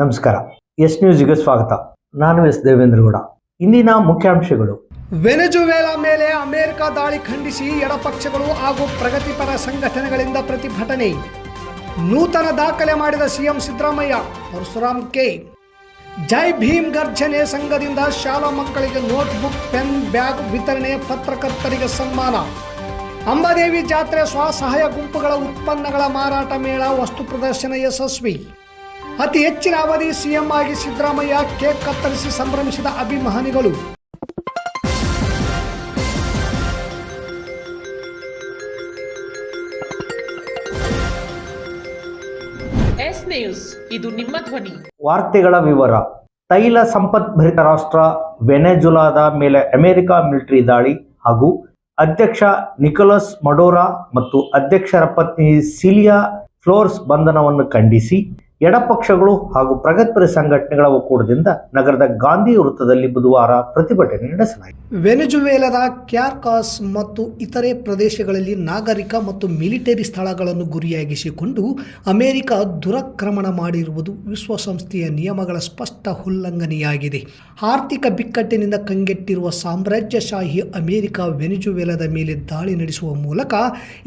ನಮಸ್ಕಾರ. ಎಸ್ ನ್ಯೂಸ್ಗೆ ಸ್ವಾಗತ. ನಾನು ಎಸ್ ದೇವೇಂದ್ರಗೌಡ ಇಂದಿನ ಮುಖ್ಯಾಂಶಗಳು. ವೆನೆಜುವೆಲಾ ಮೇಲೆ ಅಮೆರಿಕ ದಾಳಿ ಖಂಡಿಸಿ ಎಡಪಕ್ಷಗಳು ಹಾಗೂ ಪ್ರಗತಿಪರ ಸಂಘಟನೆಗಳಿಂದ ಪ್ರತಿಭಟನೆ. ನೂತನ ದಾಖಲೆ ಮಾಡಿದ ಸಿಎಂ ಸಿದ್ದರಾಮಯ್ಯ, ಪರಶುರಾಮ್ ಕೆ. ಜೈ ಭೀಮ್ ಗರ್ಜನೆ ಸಂಘದಿಂದ ಶಾಲಾ ಮಕ್ಕಳಿಗೆ ನೋಟ್ಬುಕ್, ಪೆನ್, ಬ್ಯಾಗ್ ವಿತರಣೆ ಪತ್ರಕರ್ತರಿಗೆ ಸನ್ಮಾನ. ಅಂಬಾದೇವಿ ಜಾತ್ರೆ ಸ್ವಸಹಾಯ ಗುಂಪುಗಳ ಉತ್ಪನ್ನಗಳ ಮಾರಾಟ ಮೇಳ, ವಸ್ತು ಪ್ರದರ್ಶನ ಯಶಸ್ವಿ. ಅತಿ ಹೆಚ್ಚಿನ ಅವಧಿ ಸಿಎಂ ಆಗಿ ಸಿದ್ದರಾಮಯ್ಯ ಕೇಕ್ ಕತ್ತರಿಸಿ ಸಂಭ್ರಮಿಸಿದ ಅಭಿಮಾನಿಗಳು. ಎಸ್ ನ್ಯೂಸ್ ಇದು ನಿಮ್ಮ ಧ್ವನಿ. ವಾರ್ತೆಗಳ ವಿವರ. ತೈಲ ಸಂಪದ್ಭರಿತ ರಾಷ್ಟ್ರ ವೆನೆಜುಲಾದ ಮೇಲೆ ಅಮೆರಿಕ ಮಿಲಿಟರಿ ದಾಳಿ ಹಾಗೂ ಅಧ್ಯಕ್ಷ ನಿಕೋಲಸ್ ಮಡೋರಾ ಮತ್ತು ಅಧ್ಯಕ್ಷರ ಪತ್ನಿ ಸಿಲಿಯಾ ಫ್ಲೋರ್ಸ್ ಬಂಧನವನ್ನು ಖಂಡಿಸಿ ಎಡಪಕ್ಷಗಳು ಹಾಗೂ ಪ್ರಗತಿಪರ ಸಂಘಟನೆಗಳ ಒಕ್ಕೂಟದಿಂದ ನಗರದ ಗಾಂಧಿ ವೃತ್ತದಲ್ಲಿ ಬುಧವಾರ ಪ್ರತಿಭಟನೆ ನಡೆಸಲಾಯಿತು. ವೆನೆಜುವೆಲಾದ ಕ್ಯಾರ್ಕಾಸ್ ಮತ್ತು ಇತರೆ ಪ್ರದೇಶಗಳಲ್ಲಿ ನಾಗರಿಕ ಮತ್ತು ಮಿಲಿಟರಿ ಸ್ಥಳಗಳನ್ನು ಗುರಿಯಾಗಿಸಿಕೊಂಡು ಅಮೆರಿಕ ದುರಕ್ರಮಣ ಮಾಡಿರುವುದು ವಿಶ್ವಸಂಸ್ಥೆಯ ನಿಯಮಗಳ ಸ್ಪಷ್ಟ ಉಲ್ಲಂಘನೆಯಾಗಿದೆ. ಆರ್ಥಿಕ ಬಿಕ್ಕಟ್ಟಿನಿಂದ ಕಂಗೆಟ್ಟಿರುವ ಸಾಮ್ರಾಜ್ಯಶಾಹಿ ಅಮೆರಿಕ ವೆನೆಜುವೆಲಾದ ಮೇಲೆ ದಾಳಿ ನಡೆಸುವ ಮೂಲಕ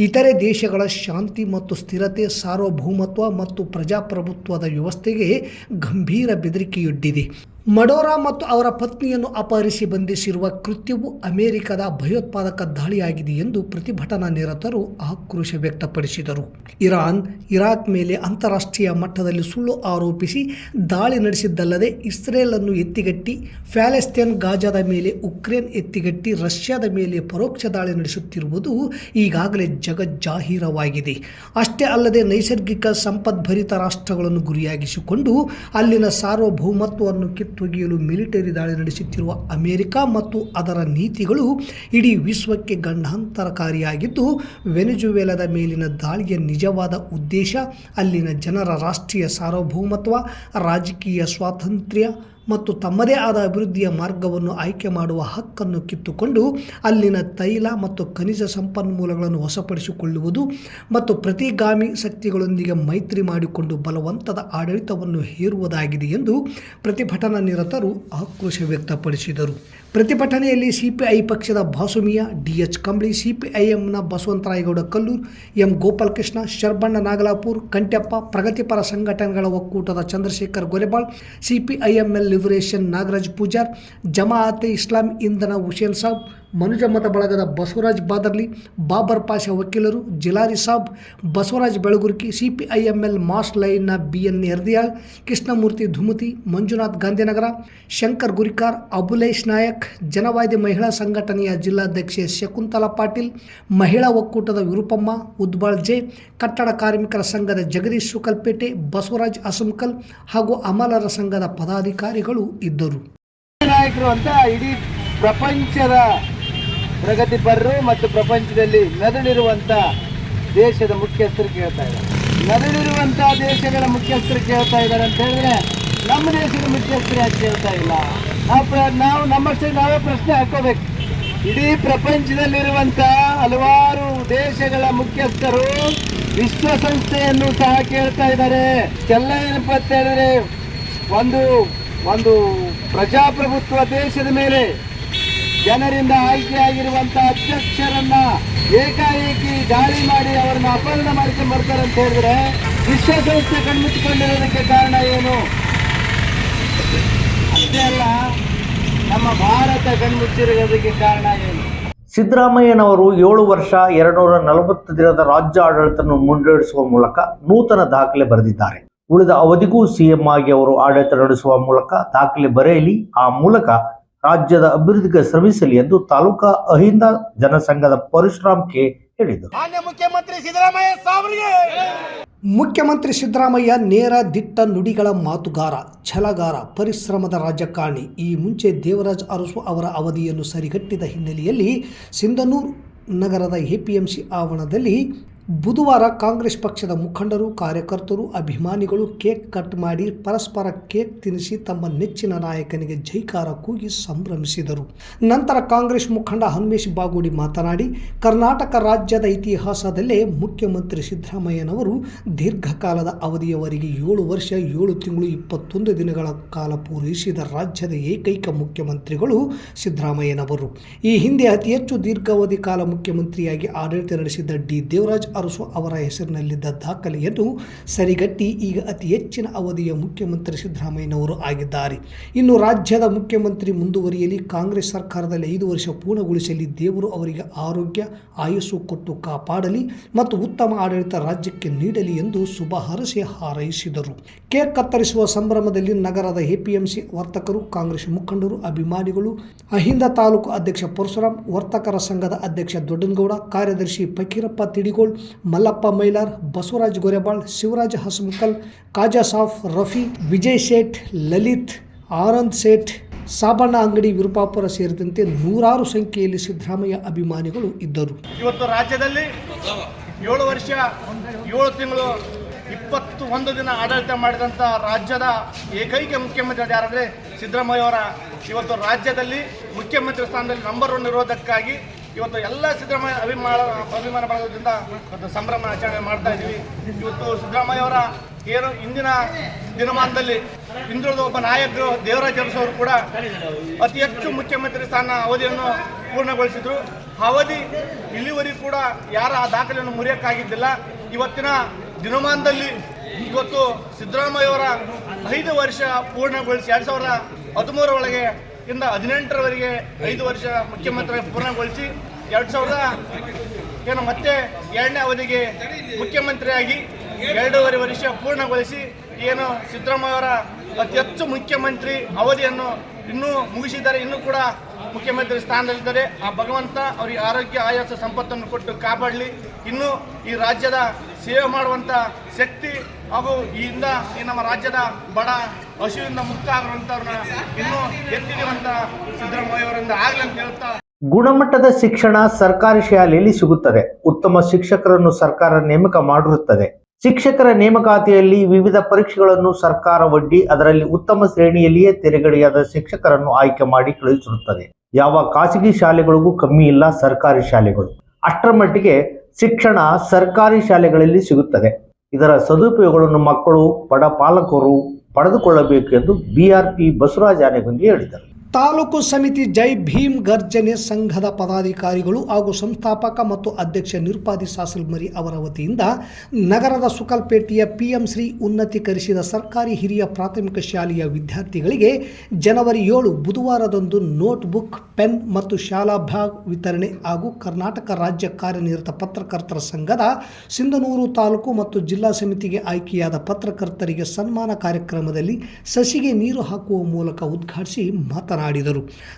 ಇತರೆ ದೇಶಗಳ ಶಾಂತಿ ಮತ್ತು ಸ್ಥಿರತೆ, ಸಾರ್ವಭೌಮತ್ವ ಮತ್ತು ಪ್ರಜಾಪ್ರಭುತ್ವದ ವ್ಯವಸ್ಥೆಗೆ ಗಂಭೀರ ಬೆದರಿಕೆಯೊಡ್ಡಿದೆ. ಮಡೋರಾ ಮತ್ತು ಅವರ ಪತ್ನಿಯನ್ನು ಅಪಹರಿಸಿ ಬಂಧಿಸಿರುವ ಕೃತ್ಯವು ಅಮೆರಿಕದ ಭಯೋತ್ಪಾದಕ ದಾಳಿಯಾಗಿದೆ ಎಂದು ಪ್ರತಿಭಟನಾ ನಿರತರು ಆಕ್ರೋಶ ವ್ಯಕ್ತಪಡಿಸಿದರು. ಇರಾನ್, ಇರಾಕ್ ಮೇಲೆ ಅಂತಾರಾಷ್ಟ್ರೀಯ ಮಟ್ಟದಲ್ಲಿ ಸುಳ್ಳು ಆರೋಪಿಸಿ ದಾಳಿ ನಡೆಸಿದ್ದಲ್ಲದೆ ಇಸ್ರೇಲ್ ಅನ್ನು ಎತ್ತಿಗಟ್ಟಿ ಪ್ಯಾಲೆಸ್ತೇನ್ ಗಾಜಾದ ಮೇಲೆ ಉಕ್ರೇನ್ ಎತ್ತಿಗಟ್ಟಿ, ರಷ್ಯಾದ ಮೇಲೆ ಪರೋಕ್ಷ ದಾಳಿ ನಡೆಸುತ್ತಿರುವುದು ಈಗಾಗಲೇ ಜಗಜ್ಜಾಹೀರವಾಗಿದೆ. ಅಷ್ಟೇ ಅಲ್ಲದೆ ನೈಸರ್ಗಿಕ ಸಂಪದ್ಭರಿತ ರಾಷ್ಟ್ರಗಳನ್ನು ಗುರಿಯಾಗಿಸಿಕೊಂಡು ಅಲ್ಲಿನ ಸಾರ್ವಭೌಮತ್ವವನ್ನು ಕಿತ್ತೊಗೆಯಲು ಮಿಲಿಟರಿ ದಾಳಿ ನಡೆಸುತ್ತಿರುವ ಅಮೆರಿಕ ಮತ್ತು ಅದರ ನೀತಿಗಳು ಇಡೀ ವಿಶ್ವಕ್ಕೆ ಗಂಡಾಂತರಕಾರಿಯಾಗಿದ್ದು, ವೆನೆಜುವೆಲಾದ ಮೇಲಿನ ದಾಳಿಯ ನಿಜವಾದ ಉದ್ದೇಶ ಅಲ್ಲಿನ ಜನರ ರಾಷ್ಟ್ರೀಯ ಸಾರ್ವಭೌಮತ್ವ, ರಾಜಕೀಯ ಸ್ವಾತಂತ್ರ್ಯ ಮತ್ತು ತಮ್ಮದೇ ಆದ ಅಭಿವೃದ್ಧಿಯ ಮಾರ್ಗವನ್ನು ಆಯ್ಕೆ ಮಾಡುವ ಹಕ್ಕನ್ನು ಕಿತ್ತುಕೊಂಡು ಅಲ್ಲಿನ ತೈಲ ಮತ್ತು ಖನಿಜ ಸಂಪನ್ಮೂಲಗಳನ್ನು ವಶಪಡಿಸಿಕೊಳ್ಳುವುದು ಮತ್ತು ಪ್ರತಿಗಾಮಿ ಶಕ್ತಿಗಳೊಂದಿಗೆ ಮೈತ್ರಿ ಮಾಡಿಕೊಂಡು ಬಲವಂತದ ಆಡಳಿತವನ್ನು ಹೇರುವುದಾಗಿದೆ ಎಂದು ಪ್ರತಿಭಟನಾ ನಿರತರು ಆಕ್ರೋಶ ವ್ಯಕ್ತಪಡಿಸಿದರು. ಪ್ರತಿಭಟನೆಯಲ್ಲಿ ಸಿಪಿಐ ಪಕ್ಷದ ಭಾಸುಮಿಯ ಡಿ ಎಚ್ ಕಂಬಳಿ ಸಿಪಿಐಎಂನ ಬಸವಂತರಾಯಗೌಡ ಕಲ್ಲೂರ್, ಎಂ ಗೋಪಾಲಕೃಷ್ಣ, ಶರ್ಬಣ್ಣ ನಾಗಲಾಪುರ್ ಕಂಟ್ಯಪ್ಪ ಪ್ರಗತಿಪರ ಸಂಘಟನೆಗಳ ಒಕ್ಕೂಟದ ಚಂದ್ರಶೇಖರ್ ಗೊಲೆಬಾಳ್ ಸಿಪಿಐಎಂಎಲ್ ಲಿಬರೇಷನ್ ನಾಗರಾಜ್ ಪೂಜಾರ್, ಜಮಾಅತ್ ಇಸ್ಲಾಂ ಇಂಧನ ಹುಸೇನ್ ಸಾಬ್ ಮನುಜಮತ ಬಳಗದ ಬಸವರಾಜ್ ಬಾದರ್ಲಿ, ಬಾಬರ್ ಪಾಷಾ ವಕೀಲರು, ಜಿಲಾರಿ ಸಾಬ್, ಬಸವರಾಜ್ ಬೆಳಗುರ್ಕಿ, ಸಿಪಿಐಎಂಎಲ್ ಮಾಸ್ ಲೈನ್ನ ಬಿ ಎನ್ ಎರ್ದಿಯಾಳ್ ಕೃಷ್ಣಮೂರ್ತಿ ಧುಮತಿ, ಮಂಜುನಾಥ್ ಗಾಂಧಿನಗರ, ಶಂಕರ್ ಗುರಿಕಾರ್, ಅಬುಲೇಶ್ ನಾಯಕ್, ಜನವಾದಿ ಮಹಿಳಾ ಸಂಘಟನೆಯ ಜಿಲ್ಲಾಧ್ಯಕ್ಷೆ ಶಕುಂತಲಾ ಪಾಟೀಲ್, ಮಹಿಳಾ ಒಕ್ಕೂಟದ ವಿರೂಪಮ್ಮ, ಉದ್ಬಾಳ್ ಜೆ, ಕಟ್ಟಡ ಕಾರ್ಮಿಕರ ಸಂಘದ ಜಗದೀಶ್ ಸುಕಲ್ಪೇಟೆ, ಬಸವರಾಜ್ ಅಸಂಕಲ್ ಹಾಗೂ ಅಮಲರ ಸಂಘದ ಪದಾಧಿಕಾರಿಗಳು ಇದ್ದರು. ನಾಯಕರು ಅಂತ ಇಡೀ ಪ್ರಪಂಚದ ಪ್ರಗತಿಪರರು ಮತ್ತು ಪ್ರಪಂಚದಲ್ಲಿ ನದಳಿರುವಂಥ ದೇಶದ ಮುಖ್ಯಸ್ಥರು ಕೇಳ್ತಾ ಇದ್ದಾರೆ. ನದಳಿರುವಂಥ ದೇಶಗಳ ಮುಖ್ಯಸ್ಥರು ಕೇಳ್ತಾ ಇದ್ದಾರೆ ಅಂತ ಹೇಳಿದ್ರೆ ನಮ್ಮ ದೇಶದ ಮುಖ್ಯಸ್ಥರು ಯಾಕೆ ಕೇಳ್ತಾ ಇಲ್ಲ? ಪ್ರ- ನಾವು ನಮ್ಮಷ್ಟೇ, ನಾವೇ ಪ್ರಶ್ನೆ ಹಾಕೋಬೇಕು. ಇಡೀ ಪ್ರಪಂಚದಲ್ಲಿರುವಂಥ ಹಲವಾರು ದೇಶಗಳ ಮುಖ್ಯಸ್ಥರು ವಿಶ್ವಸಂಸ್ಥೆಯನ್ನು ಸಹ ಕೇಳ್ತಾ ಇದ್ದಾರೆ. ಎಲ್ಲ ಏನಪ್ಪ ಅಂತ ಹೇಳಿದ್ರೆ, ಒಂದು ಒಂದು ಪ್ರಜಾಪ್ರಭುತ್ವ ದೇಶದ ಮೇಲೆ ಜನರಿಂದ ಆಯ್ಕೆಯಾಗಿರುವಂತ ಅಧ್ಯಕ್ಷರನ್ನ ಏಕಾಏಕಿ ದಾಳಿ ಮಾಡಿ ಅವರನ್ನ ಅಪಹರಣ ಮಾಡ್ಕೊಂಡು ಬರ್ತಾರೆ ಅಂತ ಹೇಳಿದ್ರೆ ವಿಶ್ವಸಂಸ್ಥೆ ಕಣ್ಮಿಟ್ಟುಕೊಂಡಿರೋದಕ್ಕೆ ಕಾರಣ ಏನು? ಅಷ್ಟೇ ಅಲ್ಲ, ನಮ್ಮ ಭಾರತ ಕಣ್ಮುಚ್ಚಿರೋದಕ್ಕೆ ಕಾರಣ ಏನು? ಸಿದ್ದರಾಮಯ್ಯನವರು ಏಳು ವರ್ಷ ಎರಡುನೂರ ನಲವತ್ತು ದಿನದ ರಾಜ್ಯ ಆಡಳಿತವನ್ನು ಮುನ್ನಡೆಸುವ ಮೂಲಕ ನೂತನ ದಾಖಲೆ ಬರೆದಿದ್ದಾರೆ. ಉಳಿದ ಅವಧಿಗೂ ಸಿಎಂ ಆಗಿ ಅವರು ಆಡಳಿತ ನಡೆಸುವ ಮೂಲಕ ದಾಖಲೆ ಬರೆಯಲಿ, ಆ ಮೂಲಕ ರಾಜ್ಯದ ಅಭಿವೃದ್ಧಿಗೆ ಶ್ರಮಿಸಲಿ ಎಂದು ತಾಲೂಕಾ ಅಹಿಂದ ಜನಸಂಘದ ಪರಶುರಾಮ್ ಕೆ ಹೇಳಿದರು. ಮಾನ್ಯ ಮುಖ್ಯಮಂತ್ರಿ ಸಿದ್ದರಾಮಯ್ಯ ಮುಖ್ಯಮಂತ್ರಿ ಸಿದ್ದರಾಮಯ್ಯ ನೇರ ದಿಟ್ಟ ನುಡಿಗಳ ಮಾತುಗಾರ ಛಲಗಾರ ಪರಿಶ್ರಮದ ರಾಜಕಾರಣಿ. ಈ ಮುಂಚೆ ದೇವರಾಜ್ ಅರಸು ಅವರ ಅವಧಿಯನ್ನು ಸರಿಗಟ್ಟಿದ ಹಿನ್ನೆಲೆಯಲ್ಲಿ ಸಿಂಧನೂರು ನಗರದ ಎಪಿಎಂಸಿ ಆವರಣದಲ್ಲಿ ಬುಧವಾರ ಕಾಂಗ್ರೆಸ್ ಪಕ್ಷದ ಮುಖಂಡರು, ಕಾರ್ಯಕರ್ತರು, ಅಭಿಮಾನಿಗಳು ಕೇಕ್ ಕಟ್ ಮಾಡಿ ಪರಸ್ಪರ ಕೇಕ್ ತಿನ್ನಿಸಿ ತಮ್ಮ ನೆಚ್ಚಿನ ನಾಯಕನಿಗೆ ಜೈಕಾರ ಕೂಗಿ ಸಂಭ್ರಮಿಸಿದರು. ನಂತರ ಕಾಂಗ್ರೆಸ್ ಮುಖಂಡ ಹನುಮೇಶ್ ಬಾಗೋಡಿ ಮಾತನಾಡಿ, ಕರ್ನಾಟಕ ರಾಜ್ಯದ ಇತಿಹಾಸದಲ್ಲೇ ಮುಖ್ಯಮಂತ್ರಿ ಸಿದ್ದರಾಮಯ್ಯನವರು ದೀರ್ಘಕಾಲದ ಅವಧಿಯವರೆಗೆ ಏಳು ವರ್ಷ, ಏಳು ತಿಂಗಳು, ಇಪ್ಪತ್ತೊಂದು ದಿನಗಳ ಕಾಲ ಪೂರೈಸಿದ ರಾಜ್ಯದ ಏಕೈಕ ಮುಖ್ಯಮಂತ್ರಿಗಳು ಸಿದ್ದರಾಮಯ್ಯನವರು. ಈ ಹಿಂದೆ ಅತಿ ಹೆಚ್ಚು ದೀರ್ಘಾವಧಿ ಕಾಲ ಮುಖ್ಯಮಂತ್ರಿಯಾಗಿ ಆಡಳಿತ ನಡೆಸಿದ್ದ ಡಿ ದೇವರಾಜ್ ಅರಸು ಅವರ ಹೆಸರಿನಲ್ಲಿದ್ದ ದಾಖಲೆಯನ್ನು ಸರಿಗಟ್ಟಿ ಈಗ ಅತಿ ಹೆಚ್ಚಿನ ಅವಧಿಯ ಮುಖ್ಯಮಂತ್ರಿ ಸಿದ್ದರಾಮಯ್ಯನವರು ಆಗಿದ್ದಾರೆ. ಇನ್ನು ರಾಜ್ಯದ ಮುಖ್ಯಮಂತ್ರಿ ಮುಂದುವರಿಯಲಿ, ಕಾಂಗ್ರೆಸ್ ಸರ್ಕಾರದಲ್ಲಿ ಐದು ವರ್ಷ ಪೂರ್ಣಗೊಳಿಸಲಿ, ದೇವರು ಅವರಿಗೆ ಆರೋಗ್ಯ, ಆಯಸ್ಸು ಕೊಟ್ಟು ಕಾಪಾಡಲಿ ಮತ್ತು ಉತ್ತಮ ಆಡಳಿತ ರಾಜ್ಯಕ್ಕೆ ನೀಡಲಿ ಎಂದು ಶುಭ ಹರಸೆ ಹಾರೈಸಿದರು. ಕೇಕ್ ಕತ್ತರಿಸುವ ಸಂಭ್ರಮದಲ್ಲಿ ನಗರದ ಎಪಿಎಂಸಿ ವರ್ತಕರು, ಕಾಂಗ್ರೆಸ್ ಮುಖಂಡರು, ಅಭಿಮಾನಿಗಳು, ಅಹಿಂದ ತಾಲೂಕು ಅಧ್ಯಕ್ಷ ಪರಶುರಾಮ್, ವರ್ತಕರ ಸಂಘದ ಅಧ್ಯಕ್ಷ ದೊಡ್ಡನಗೌಡ, ಕಾರ್ಯದರ್ಶಿ ಫಕೀರಪ್ಪ ತಿಡಿಗೋಳ್ ಮಲ್ಲಪ್ಪ ಮೈಲಾರ್, ಬಸವರಾಜ್ ಗೊರೆಬಾಳ್, ಶಿವರಾಜ್ ಹಸ್ಮುಖಲ್ ಕಾಜಾ ಸಾಫ್, ರಫಿ, ವಿಜಯ್ ಶೇಠ್ ಲಲಿತ್, ಆನಂದ್ ಸೇಠ್, ಸಾಬಣ್ಣ ಅಂಗಡಿ ವಿರೂಪಾಪುರ ಸೇರಿದಂತೆ ನೂರಾರು ಸಂಖ್ಯೆಯಲ್ಲಿ ಸಿದ್ದರಾಮಯ್ಯ ಅಭಿಮಾನಿಗಳು ಇದ್ದರು. ಇವತ್ತು ರಾಜ್ಯದಲ್ಲಿ ಏಳು ವರ್ಷ, ಏಳು ತಿಂಗಳು, ಇಪ್ಪತ್ತು ಒಂದು ದಿನ ಆಡಳಿತ ಮಾಡಿದಂಥ ರಾಜ್ಯದ ಏಕೈಕ ಮುಖ್ಯಮಂತ್ರಿ ಯಾರಂದರೆ ಸಿದ್ದರಾಮಯ್ಯ ಅವರ. ಇವತ್ತು ರಾಜ್ಯದಲ್ಲಿ ಮುಖ್ಯಮಂತ್ರಿ ಸ್ಥಾನದಲ್ಲಿ ನಂಬರ್ ಒನ್ ಇರೋದಕ್ಕಾಗಿ ಇವತ್ತು ಎಲ್ಲ ಸಿದ್ದರಾಮಯ್ಯ ಅಭಿಮಾನ ಅಭಿಮಾನ ಬಳಗದಿಂದ ಒಂದು ಸಂಭ್ರಮ ಆಚರಣೆ ಮಾಡ್ತಾ ಇದ್ದೀವಿ. ಇವತ್ತು ಸಿದ್ದರಾಮಯ್ಯ ಅವರ ಏನು ಇಂದಿನ ದಿನಮಾನದಲ್ಲಿ ಹಿಂದುಳಿದ ಒಬ್ಬ ನಾಯಕರು ದೇವರಾಜ್ ಅರಸು ಅವರು ಕೂಡ ಅತಿ ಹೆಚ್ಚು ಮುಖ್ಯಮಂತ್ರಿ ಸ್ಥಾನ ಅವಧಿಯನ್ನು ಪೂರ್ಣಗೊಳಿಸಿದ್ರು. ಅವಧಿ ಇಲ್ಲಿವರೆಗೂ ಕೂಡ ಯಾರ ಆ ದಾಖಲೆಯನ್ನು ಮುರಿಯಕ್ಕಾಗಿದ್ದಿಲ್ಲ. ಇವತ್ತಿನ ದಿನಮಾನದಲ್ಲಿ ಇವತ್ತು ಸಿದ್ದರಾಮಯ್ಯ ಅವರ ಐದು ವರ್ಷ ಪೂರ್ಣಗೊಳಿಸಿ, ಎರಡು ಸಾವಿರದ ಹದಿಮೂರರ ಒಳಗೆ ಇಂದ ಹದಿನೆಂಟರವರೆಗೆ ಐದು ವರ್ಷ ಮುಖ್ಯಮಂತ್ರಿ ಪೂರ್ಣಗೊಳಿಸಿ ಎರಡು ಸಾವಿರದ ಏನು ಮತ್ತೆ ಎರಡನೇ ಅವಧಿಗೆ ಮುಖ್ಯಮಂತ್ರಿಯಾಗಿ ಎರಡೂವರೆ ವರ್ಷ ಪೂರ್ಣಗೊಳಿಸಿ ಏನು ಸಿದ್ದರಾಮಯ್ಯ ಅವರ ಅತಿ ಹೆಚ್ಚು ಮುಖ್ಯಮಂತ್ರಿ ಅವಧಿಯನ್ನು ಇನ್ನೂ ಮುಗಿಸಿದ್ದಾರೆ. ಇನ್ನೂ ಕೂಡ ಮುಖ್ಯಮಂತ್ರಿ ಸ್ಥಾನದಲ್ಲಿದ್ದಾರೆ. ಆ ಭಗವಂತ ಅವರಿಗೆ ಆರೋಗ್ಯ, ಆಯಾಸ, ಸಂಪತ್ತನ್ನು ಕೊಟ್ಟು ಕಾಪಾಡಲಿ. ಇನ್ನೂ ಈ ರಾಜ್ಯದ ಸೇವೆ ಮಾಡುವಂಥ ಶಕ್ತಿ ಹಾಗೂ ಈ ನಮ್ಮ ರಾಜ್ಯದ ಬಡ ಮುಕ್ತ ಇನ್ನೂ ಸಿದ್ದರಾಮಯ್ಯವರಿಂದ ಅಂತ ಗುಣಮಟ್ಟದ ಶಿಕ್ಷಣ ಸರ್ಕಾರಿ ಶಾಲೆಯಲ್ಲಿ ಸಿಗುತ್ತದೆ. ಉತ್ತಮ ಶಿಕ್ಷಕರನ್ನು ಸರ್ಕಾರ ನೇಮಕ ಮಾಡಿರುತ್ತದೆ. ಶಿಕ್ಷಕರ ನೇಮಕಾತಿಯಲ್ಲಿ ವಿವಿಧ ಪರೀಕ್ಷೆಗಳನ್ನು ಸರ್ಕಾರ ಒಡ್ಡಿ, ಅದರಲ್ಲಿ ಉತ್ತಮ ಶ್ರೇಣಿಯಲ್ಲಿಯೇ ತೆರೆಗಡೆಯಾದ ಶಿಕ್ಷಕರನ್ನು ಆಯ್ಕೆ ಮಾಡಿ ಕಳುಹಿಸಿರುತ್ತದೆ. ಯಾವ ಖಾಸಗಿ ಶಾಲೆಗಳಿಗೂ ಕಮ್ಮಿ ಇಲ್ಲ, ಸರ್ಕಾರಿ ಶಾಲೆಗಳು. ಅಷ್ಟರ ಮಟ್ಟಿಗೆ ಶಿಕ್ಷಣ ಸರ್ಕಾರಿ ಶಾಲೆಗಳಲ್ಲಿ ಸಿಗುತ್ತದೆ. ಇದರ ಸದುಪಯೋಗಗಳನ್ನು ಮಕ್ಕಳು, ಬಡ ಪಾಲಕರು ಪಡೆದುಕೊಳ್ಳಬೇಕು ಎಂದು ಪಿ ಬಸವರಾಜ್ ಆನೆಗುಂದಿ ಹೇಳಿದರು. ತಾಲೂಕು ಸಮಿತಿ ಜೈ ಭೀಮ್ ಗರ್ಜನೆ ಸಂಘದ ಪದಾಧಿಕಾರಿಗಳು ಹಾಗೂ ಸಂಸ್ಥಾಪಕ ಮತ್ತು ಅಧ್ಯಕ್ಷ ನಿರ್ಪಾದಿ ಸಾಸಲ್ಮರಿ ಅವರ ವತಿಯಿಂದ ನಗರದ ಸುಕಲ್ಪೇಟೆಯ ಪಿಎಂ ಶ್ರೀ ಉನ್ನತೀಕರಿಸಿದ ಸರ್ಕಾರಿ ಹಿರಿಯ ಪ್ರಾಥಮಿಕ ಶಾಲೆಯ ವಿದ್ಯಾರ್ಥಿಗಳಿಗೆ ಜನವರಿ ಏಳು ಬುಧವಾರದಂದು ನೋಟ್ಬುಕ್, ಪೆನ್ ಮತ್ತು ಶಾಲಾ ಬ್ಯಾಗ್ ವಿತರಣೆ ಹಾಗೂ ಕರ್ನಾಟಕ ರಾಜ್ಯ ಕಾರ್ಯನಿರತ ಪತ್ರಕರ್ತರ ಸಂಘದ ಸಿಂಧನೂರು ತಾಲೂಕು ಮತ್ತು ಜಿಲ್ಲಾ ಸಮಿತಿಗೆ ಆಯ್ಕೆಯಾದ ಪತ್ರಕರ್ತರಿಗೆ ಸನ್ಮಾನ ಕಾರ್ಯಕ್ರಮದಲ್ಲಿ ಸಸಿಗೆ ನೀರು ಹಾಕುವ ಮೂಲಕ ಉದ್ಘಾಟಿಸಿ ಮಾತನಾಡಿದರು.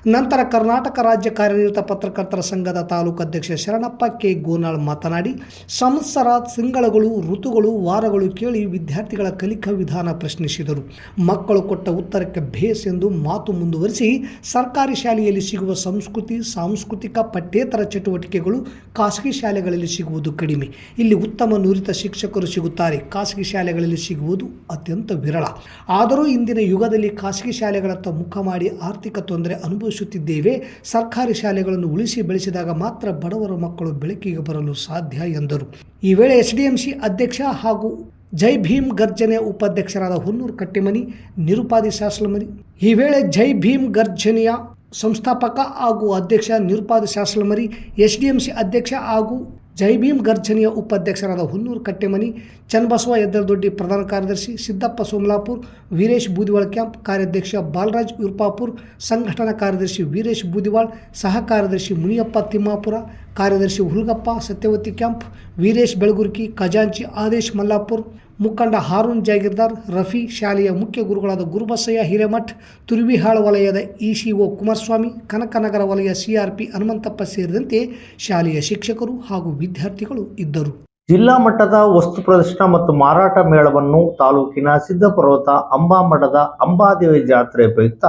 ನಂತರ ಕರ್ನಾಟಕ ರಾಜ್ಯ ಕಾರ್ಯನಿರತ ಪತ್ರಕರ್ತರ ಸಂಘದ ತಾಲೂಕು ಅಧ್ಯಕ್ಷ ಶರಣಪ್ಪ ಕೆ. ಗೋನಾಳ್ ಮಾತನಾಡಿ, ಸಂವತ್ಸರ ತಿಂಗಳಗಳು, ಋತುಗಳು, ವಾರಗಳು ಕೇಳಿ ವಿದ್ಯಾರ್ಥಿಗಳ ಕಲಿಕಾ ವಿಧಾನ ಪ್ರಶ್ನಿಸಿದರು. ಮಕ್ಕಳು ಕೊಟ್ಟ ಉತ್ತರಕ್ಕೆ ಭೇಸ್ ಎಂದು ಮಾತು ಮುಂದುವರಿಸಿ, ಸರ್ಕಾರಿ ಶಾಲೆಯಲ್ಲಿ ಸಿಗುವ ಸಂಸ್ಕೃತಿ, ಸಾಂಸ್ಕೃತಿಕ ಪಠ್ಯೇತರ ಚಟುವಟಿಕೆಗಳು ಖಾಸಗಿ ಶಾಲೆಗಳಲ್ಲಿ ಸಿಗುವುದು ಕಡಿಮೆ. ಇಲ್ಲಿ ಉತ್ತಮ ನುರಿತ ಶಿಕ್ಷಕರು ಸಿಗುತ್ತಾರೆ. ಖಾಸಗಿ ಶಾಲೆಗಳಲ್ಲಿ ಸಿಗುವುದು ಅತ್ಯಂತ ವಿರಳ. ಆದರೂ ಇಂದಿನ ಯುಗದಲ್ಲಿ ಖಾಸಗಿ ಶಾಲೆಗಳತ್ತ ಮುಖ ಮಾಡಿ ಆರ್ಥಿಕ ತೊಂದರೆ ಅನುಭವಿಸುತ್ತಿದ್ದೇವೆ. ಸರ್ಕಾರಿ ಶಾಲೆಗಳನ್ನು ಉಳಿಸಿ ಬೆಳೆಸಿದಾಗ ಮಾತ್ರ ಬಡವರ ಮಕ್ಕಳು ಬೆಳಕಿಗೆ ಬರಲು ಸಾಧ್ಯ ಎಂದರು. ಈ ವೇಳೆ ಎಸ್ಡಿಎಂಸಿ ಅಧ್ಯಕ್ಷ ಹಾಗೂ ಜೈ ಭೀಮ್ ಗರ್ಜನೆ ಉಪಾಧ್ಯಕ್ಷರಾದ ಹುನ್ನೂರು ಕಟ್ಟಿಮನಿ ನಿರುಪಾದಿ ಶಾಸಲಮನಿ ಈ ವೇಳೆ ಜೈ ಭೀಮ್ ಗರ್ಜನೆಯ ಸಂಸ್ಥಾಪಕ ಹಾಗೂ ಅಧ್ಯಕ್ಷ Nirupadi Shasalamari S D M ಅಧ್ಯಕ್ಷ ಹಾಗೂ ಜೈ ಭೀಮ್ ಗರ್ಜನೆಯ ಉಪಾಧ್ಯಕ್ಷರಾದ ಹುನ್ನೂರು ಕಟ್ಟೆಮನಿ ಚನ್ನಬಸವ ಎದ್ದರದೊಡ್ಡಿ ಪ್ರಧಾನ ಕಾರ್ಯದರ್ಶಿ, ಸಿದ್ದಪ್ಪ ಸೋಮಲಾಪುರ್, ವೀರೇಶ್ ಬೂದಿವಾಳ್ ಕ್ಯಾಂಪ್ ಕಾರ್ಯಾಧ್ಯಕ್ಷ ಬಾಲರಾಜ್ ಯುರ್ಪಾಪುರ್ ಸಂಘಟನಾ ಕಾರ್ಯದರ್ಶಿ ವೀರೇಶ್ ಬೂದಿವಾಳ್, ಸಹ ಕಾರ್ಯದರ್ಶಿ ಮುನಿಯಪ್ಪ ತಿಮ್ಮಾಪುರ, ಕಾರ್ಯದರ್ಶಿ ಹುಲ್ಗಪ್ಪ ಸತ್ಯವತಿ ಕ್ಯಾಂಪ್, ವೀರೇಶ್ ಬೆಳಗುರ್ಕಿ, ಖಜಾಂಚಿ ಆದೇಶ್ ಮಲ್ಲಾಪುರ್ ಮುಖಂಡ ಹಾರೂನ್ ಜಾಗಿರ್ದಾರ್ ರಫಿ ಶಾಲೆಯ ಮುಖ್ಯ ಗುರುಗಳಾದ ಗುರುಬಸಯ್ಯ ಹಿರೇಮಠ್, ತುರ್ವಿಹಾಳ ವಲಯದ ಇಸಿಒ ಕುಮಾರಸ್ವಾಮಿ, ಕನಕನಗರ ವಲಯ ಸಿಆರ್ಪಿ ಹನುಮಂತಪ್ಪ ಸೇರಿದಂತೆ ಶಾಲೆಯ ಶಿಕ್ಷಕರು ಹಾಗೂ ವಿದ್ಯಾರ್ಥಿಗಳು ಇದ್ದರು. ಜಿಲ್ಲಾ ಮಟ್ಟದ ವಸ್ತು ಪ್ರದರ್ಶನ ಮತ್ತು ಮಾರಾಟ ಮೇಳವನ್ನು ತಾಲೂಕಿನ ಸಿದ್ದಪರ್ವತ ಅಂಬಾಮಠದ ಅಂಬಾದೇವಿ ಜಾತ್ರೆ ಪ್ರಯುಕ್ತ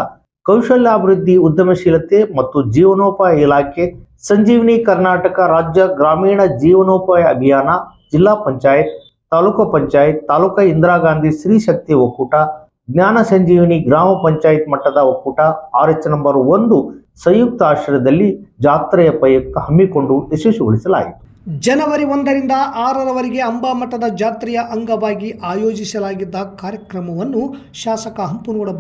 ಕೌಶಲ್ಯಾಭಿವೃದ್ಧಿ, ಉದ್ಯಮಶೀಲತೆ ಮತ್ತು ಜೀವನೋಪಾಯ ಇಲಾಖೆ, ಸಂಜೀವಿನಿ ಕರ್ನಾಟಕ ರಾಜ್ಯ ಗ್ರಾಮೀಣ ಜೀವನೋಪಾಯ ಅಭಿಯಾನ, ಜಿಲ್ಲಾ ಪಂಚಾಯತ್ ತಾಲೂಕು ಪಂಚಾಯತ್, ತಾಲೂಕಾ ಇಂದಿರಾ ಗಾಂಧಿ ಸ್ತ್ರೀ ಶಕ್ತಿ ಒಕ್ಕೂಟ, ಜ್ಞಾನ ಸಂಜೀವಿನಿ ಗ್ರಾಮ ಪಂಚಾಯತ್ ಮಟ್ಟದ ಒಕ್ಕೂಟ, ಆರ್ ಎಚ್ ನಂಬರ್ ಒಂದು ಸಂಯುಕ್ತ ಆಶ್ರಯದಲ್ಲಿ ಜಾತ್ರೆಯ ಪ್ರಯುಕ್ತ ಹಮ್ಮಿಕೊಂಡು ಯಶಸ್ವಿಗೊಳಿಸಲಾಯಿತು. ಜನವರಿ ಒಂದರಿಂದ ಆರರವರೆಗೆ ಅಂಬಾಮಠದ ಜಾತ್ರೆಯ ಅಂಗವಾಗಿ ಆಯೋಜಿಸಲಾಗಿದ್ದ ಕಾರ್ಯಕ್ರಮವನ್ನು ಶಾಸಕ ಹಂಪನಗೌಡ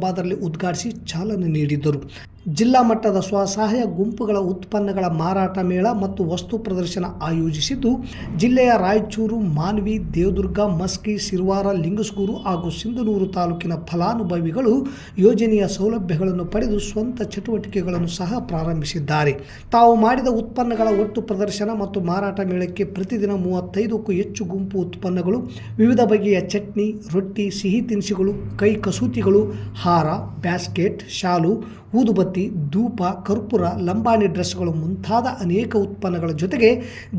ಉದ್ಘಾಟಿಸಿ ಚಾಲನೆ ನೀಡಿದ್ದರು ಜಿಲ್ಲಾ ಮಟ್ಟದ ಸ್ವಸಹಾಯ ಗುಂಪುಗಳ ಉತ್ಪನ್ನಗಳ ಮಾರಾಟ ಮೇಳ ಮತ್ತು ವಸ್ತು ಪ್ರದರ್ಶನ ಆಯೋಜಿಸಿದ್ದು, ಜಿಲ್ಲೆಯ ರಾಯಚೂರು, ಮಾನ್ವಿ, ದೇವದುರ್ಗ, ಮಸ್ಕಿ, ಸಿರ್ವಾರ, ಲಿಂಗಸ್ಗೂರು ಹಾಗೂ ಸಿಂಧನೂರು ತಾಲೂಕಿನ ಫಲಾನುಭವಿಗಳು ಯೋಜನೆಯ ಸೌಲಭ್ಯಗಳನ್ನು ಪಡೆದು ಸ್ವಂತ ಚಟುವಟಿಕೆಗಳನ್ನು ಸಹ ಪ್ರಾರಂಭಿಸಿದ್ದಾರೆ. ತಾವು ಮಾಡಿದ ಉತ್ಪನ್ನಗಳ ಒಟ್ಟು ಪ್ರದರ್ಶನ ಮತ್ತು ಮಾರಾಟ ಮೇಳಕ್ಕೆ ಪ್ರತಿದಿನ ಮೂವತ್ತೈದಕ್ಕೂ ಹೆಚ್ಚು ಗುಂಪು ಉತ್ಪನ್ನಗಳು, ವಿವಿಧ ಬಗೆಯ ಚಟ್ನಿ, ರೊಟ್ಟಿ, ಸಿಹಿ ತಿನಿಸುಗಳು, ಕೈ ಕಸೂತಿಗಳು, ಹಾರ, ಬ್ಯಾಸ್ಕೆಟ್, ಶಾಲು ಊದುಬತ್ತಿ, ಧೂಪ, ಕರ್ಪೂರ, ಲಂಬಾಣಿ ಡ್ರೆಸ್ಗಳು ಮುಂತಾದ ಅನೇಕ ಉತ್ಪನ್ನಗಳ ಜೊತೆಗೆ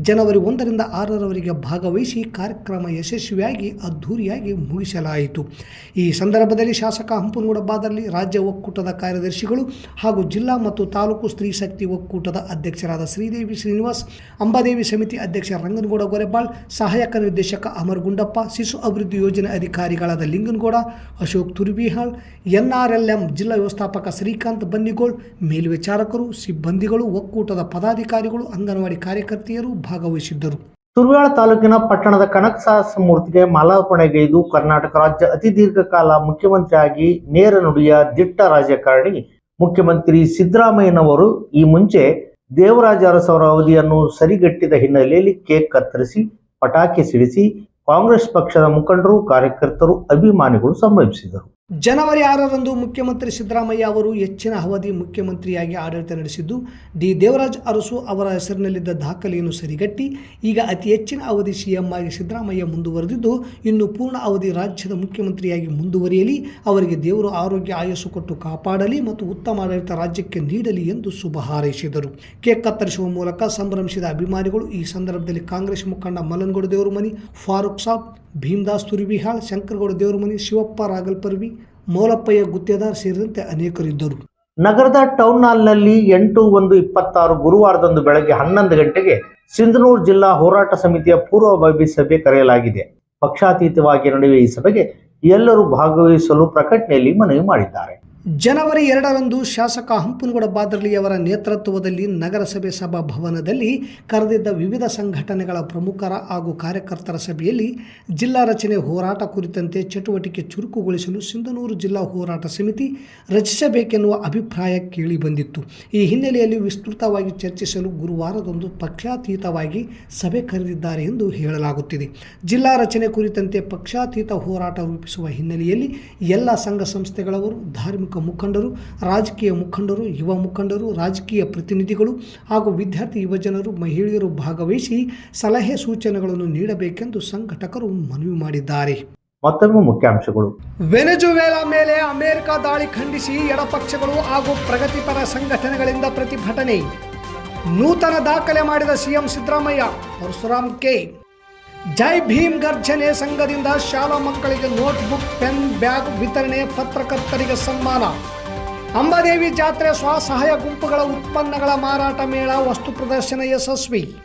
ಜನವರಿ ಒಂದರಿಂದ ಆರರವರೆಗೆ ಭಾಗವಹಿಸಿ ಕಾರ್ಯಕ್ರಮ ಯಶಸ್ವಿಯಾಗಿ, ಅದ್ಧೂರಿಯಾಗಿ ಮುಗಿಸಲಾಯಿತು. ಈ ಸಂದರ್ಭದಲ್ಲಿ ಶಾಸಕ ಹಂಪನಗೌಡ ರಾಜ್ಯ ಒಕ್ಕೂಟದ ಕಾರ್ಯದರ್ಶಿಗಳು ಹಾಗೂ ಜಿಲ್ಲಾ ಮತ್ತು ತಾಲೂಕು ಸ್ತ್ರೀ ಶಕ್ತಿ ಒಕ್ಕೂಟದ ಅಧ್ಯಕ್ಷರಾದ ಶ್ರೀದೇವಿ ಶ್ರೀನಿವಾಸ್, ಅಂಬಾದೇವಿ ಸಮಿತಿ ಅಧ್ಯಕ್ಷ ರಂಗನಗೌಡ ಗೊರೆಬಾಳ್, ಸಹಾಯಕ ನಿರ್ದೇಶಕ ಅಮರ್ ಗುಂಡಪ್ಪ, ಶಿಶು ಅಭಿವೃದ್ಧಿ ಯೋಜನೆ ಅಧಿಕಾರಿಗಳಾದ ಲಿಂಗನಗೌಡ, ಅಶೋಕ್ ತುರ್ಬಿಹಾಳ್, ಎನ್ಆರ್ಎಲ್ಎಂ ಜಿಲ್ಲಾ ವ್ಯವಸ್ಥಾಪಕ ಶ್ರೀಕಾಂತ್ ಬನ್ನಿಗೋಳ್ ಮೇಲ್ವಿಚಾರಕರು, ಸಿಬ್ಬಂದಿಗಳು, ಒಕ್ಕೂಟದ ಪದಾಧಿಕಾರಿಗಳು, ಅಂಗನವಾಡಿ ಕಾರ್ಯಕರ್ತೆಯರು ಭಾಗವಹಿಸಿದ್ದರು. ಸುರವಾಳ ತಾಲೂಕಿನ ಪಟ್ಟಣದ ಕನಕಸಾಸ ಮೂರ್ತಿಗೆ ಮಾಲಾರ್ಪಣೆಗೈದು ಕರ್ನಾಟಕ ರಾಜ್ಯ ಅತಿ ದೀರ್ಘಕಾಲ ಮುಖ್ಯಮಂತ್ರಿಯಾಗಿ ನೇರ ನುಡಿಯ ದಿಟ್ಟ ರಾಜಕಾರಣಿ ಮುಖ್ಯಮಂತ್ರಿ ಸಿದ್ದರಾಮಯ್ಯನವರು ಈ ಮುಂಚೆ ದೇವರಾಜ ಅರಸವರ ಅವಧಿಯನ್ನು ಸರಿಗಟ್ಟಿದ ಹಿನ್ನೆಲೆಯಲ್ಲಿ ಕೇಕ್ ಕತ್ತರಿಸಿ, ಪಟಾಕಿ ಸಿಡಿಸಿ ಕಾಂಗ್ರೆಸ್ ಪಕ್ಷದ ಮುಖಂಡರು, ಕಾರ್ಯಕರ್ತರು, ಅಭಿಮಾನಿಗಳು ಸಂಭವಿಸಿದರು ಜನವರಿ ಆರರಂದು ಮುಖ್ಯಮಂತ್ರಿ ಸಿದ್ದರಾಮಯ್ಯ ಅವರು ಹೆಚ್ಚಿನ ಅವಧಿ ಮುಖ್ಯಮಂತ್ರಿಯಾಗಿ ಆಡಳಿತ ನಡೆಸಿದ್ದು, ಡಿ ದೇವರಾಜ್ ಅರಸು ಅವರ ಹೆಸರಿನಲ್ಲಿದ್ದ ದಾಖಲೆಯನ್ನು ಸರಿಗಟ್ಟಿ, ಈಗ ಅತಿ ಹೆಚ್ಚಿನ ಅವಧಿ ಸಿಎಂ ಆಗಿ ಸಿದ್ದರಾಮಯ್ಯ ಮುಂದುವರೆದಿದ್ದು, ಇನ್ನು ಪೂರ್ಣ ಅವಧಿ ರಾಜ್ಯದ ಮುಖ್ಯಮಂತ್ರಿಯಾಗಿ ಮುಂದುವರಿಯಲಿ, ಅವರಿಗೆ ದೇವರು ಆರೋಗ್ಯ ಆಯಸ್ಸು ಕೊಟ್ಟು ಕಾಪಾಡಲಿ ಮತ್ತು ಉತ್ತಮ ಆಡಳಿತ ರಾಜ್ಯಕ್ಕೆ ನೀಡಲಿ ಎಂದು ಶುಭ ಹಾರೈಸಿದರು. ಕೇಕ್ ಕತ್ತರಿಸುವ ಮೂಲಕ ಸಂಭ್ರಮಿಸಿದ ಅಭಿಮಾನಿಗಳು ಈ ಸಂದರ್ಭದಲ್ಲಿ ಕಾಂಗ್ರೆಸ್ ಮುಖಂಡ ಮಲನಗೌಡ ದೇವರಮನಿ, ಫಾರೂಕ್ ಸಾಬ್, ಭೀಮದಾಸ್ ತುರಿಬಿಹಾಳ್, ಶಂಕರಗೌಡ ದೇವರಮನಿ, ಶಿವಪ್ಪ ರಾಗಲ್ಪರ್ವಿ ಮೌಲಪ್ಪಯ್ಯ ಗುತ್ತೇದಾರ್ ಸೇರಿದಂತೆ ಅನೇಕರಿದ್ದರು ನಗರದ ಟೌನ್ ಹಾಲ್ನಲ್ಲಿ ಎಂಟು ಒಂದು ಇಪ್ಪತ್ತಾರು ಗುರುವಾರದಂದು ಬೆಳಗ್ಗೆ ಹನ್ನೊಂದು ಗಂಟೆಗೆ ಸಿಂಧನೂರು ಜಿಲ್ಲಾ ಹೋರಾಟ ಸಮಿತಿಯ ಪೂರ್ವಭಾವಿ ಸಭೆ ಕರೆಯಲಾಗಿದೆ. ಪಕ್ಷಾತೀತವಾಗಿ ನಡೆಯುವ ಈ ಸಭೆಗೆ ಎಲ್ಲರೂ ಭಾಗವಹಿಸಲು ಪ್ರಕಟಣೆಯಲ್ಲಿ ಮನವಿ ಮಾಡಿದ್ದಾರೆ. ಜನವರಿ ಎರಡರಂದು ಶಾಸಕ ಹಂಪನಗೌಡ ಬಾದರ್ಲಿಯವರ ನೇತೃತ್ವದಲ್ಲಿ ನಗರಸಭೆ ಸಭಾಭವನದಲ್ಲಿ ಕರೆದಿದ್ದ ವಿವಿಧ ಸಂಘಟನೆಗಳ ಪ್ರಮುಖರ ಹಾಗೂ ಕಾರ್ಯಕರ್ತರ ಸಭೆಯಲ್ಲಿ ಜಿಲ್ಲಾ ರಚನೆ ಹೋರಾಟ ಕುರಿತಂತೆ ಚಟುವಟಿಕೆ ಚುರುಕುಗೊಳಿಸಲು ಸಿಂಧನೂರು ಜಿಲ್ಲಾ ಹೋರಾಟ ಸಮಿತಿ ರಚಿಸಬೇಕೆನ್ನುವ ಅಭಿಪ್ರಾಯ ಕೇಳಿಬಂದಿತ್ತು ಈ ಹಿನ್ನೆಲೆಯಲ್ಲಿ ವಿಸ್ತೃತವಾಗಿ ಚರ್ಚಿಸಲು ಗುರುವಾರದಂದು ಪಕ್ಷಾತೀತವಾಗಿ ಸಭೆ ಕರೆದಿದ್ದಾರೆ ಎಂದು ಹೇಳಲಾಗುತ್ತಿದೆ. ಜಿಲ್ಲಾ ರಚನೆ ಕುರಿತಂತೆ ಪಕ್ಷಾತೀತ ಹೋರಾಟ ರೂಪಿಸುವ ಹಿನ್ನೆಲೆಯಲ್ಲಿ ಎಲ್ಲ ಸಂಘ ಸಂಸ್ಥೆಗಳವರು ಧಾರ್ಮಿಕ ಮುಖಂಡರು ರಾಜಕೀಯ ಮುಖಂಡರು ಯುವ ಮುಖಂಡರು ರಾಜಕೀಯ ಪ್ರತಿನಿಧಿಗಳು ಹಾಗೂ ವಿದ್ಯಾರ್ಥಿ ಯುವಜನರು ಮಹಿಳೆಯರು ಭಾಗವಹಿಸಿ ಸಲಹೆ ಸೂಚನೆಗಳನ್ನು ನೀಡಬೇಕೆಂದು ಸಂಘಟಕರು ಮನವಿ ಮಾಡಿದ್ದಾರೆ. ಮತ್ತೊಮ್ಮೆ ಮುಖ್ಯಾಂಶಗಳು. ವೆನೆಜುವೆಲಾ ಮೇಲೆ ಅಮೆರಿಕ ದಾಳಿ ಖಂಡಿಸಿ ಎಡಪಕ್ಷಗಳು ಹಾಗೂ ಪ್ರಗತಿಪರ ಸಂಘಟನೆಗಳಿಂದ ಪ್ರತಿಭಟನೆ. ನೂತನ ದಾಖಲೆ ಮಾಡಿದ ಸಿಎಂ ಸಿದ್ದರಾಮಯ್ಯ ಪರಶುರಾಮ್ ಕೆ ಜೈ ಭೀಮ್ ಗರ್ಜನೆ ಸಂಘದಿಂದ ಶಾಲಾ ಮಕ್ಕಳಿಗೆ ನೋಟ್ಬುಕ್, ಪೆನ್, ಬ್ಯಾಗ್ ವಿತರಣೆ, ಪತ್ರಕರ್ತರಿಗೆ ಸನ್ಮಾನ. ಅಂಬಾದೇವಿ ಜಾತ್ರೆ ಸ್ವಸಹಾಯ ಗುಂಪುಗಳ ಉತ್ಪನ್ನಗಳ ಮಾರಾಟ ಮೇಳ, ವಸ್ತು ಪ್ರದರ್ಶನ ಯಶಸ್ವಿ.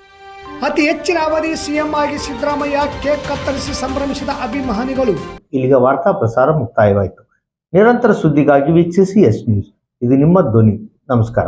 ಅತಿ ಹೆಚ್ಚಿನ ಅವಧಿ ಸಿಎಂ ಆಗಿ ಸಿದ್ದರಾಮಯ್ಯ ಕೇಕ್ ಕತ್ತರಿಸಿ ಸಂಭ್ರಮಿಸಿದ ಅಭಿಮಾನಿಗಳು. ಇಲ್ಲಿಗೆ ವಾರ್ತಾ ಪ್ರಸಾರ ಮುಕ್ತಾಯವಾಯಿತು. ನಿರಂತರ ಸುದ್ದಿಗಾಗಿ ವೀಕ್ಷಿಸಿ ಎಸ್ ನ್ಯೂಸ್. ಇದು ನಿಮ್ಮ ಧ್ವನಿ. ನಮಸ್ಕಾರ.